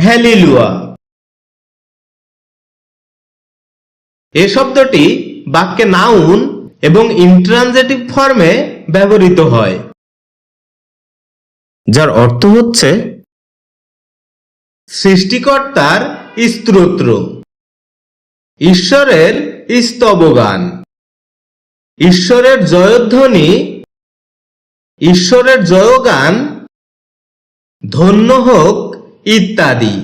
হ্যালিলুয়া। এ শব্দটি বাক্যে নাউন এবং ইন্ট্রানজেটিভ ফর্মে ব্যবহৃত হয়। যার অর্থ হচ্ছে সৃষ্টিকর্তার স্তোত্র ঈশ্বরের স্তবগান, ঈশ্বরের জয়ধ্বনি, ঈশ্বরের জয়গান, ধন্য হোক ইত্যাদি।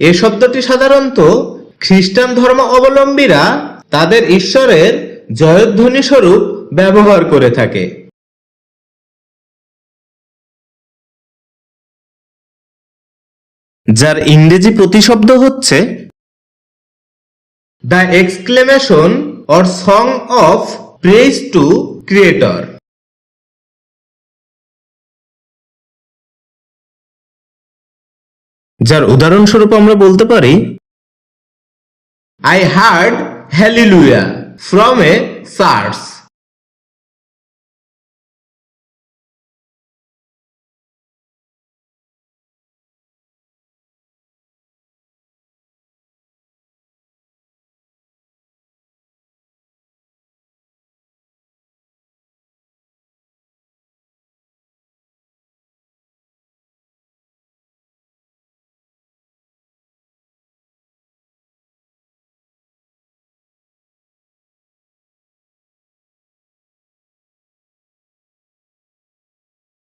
এ শব্দটি সাধারণত খ্রিস্টান ধর্ম অবলম্বীরা তাদের ঈশ্বরের জয়ধ্বনি স্বরূপ ব্যবহার করে থাকে। যার ইংরেজি প্রতিশব্দ হচ্ছে the exclamation or song of praise to creator যার উদাহরণস্বরূপ আমরা বলতে পারি I heard hallelujah from a church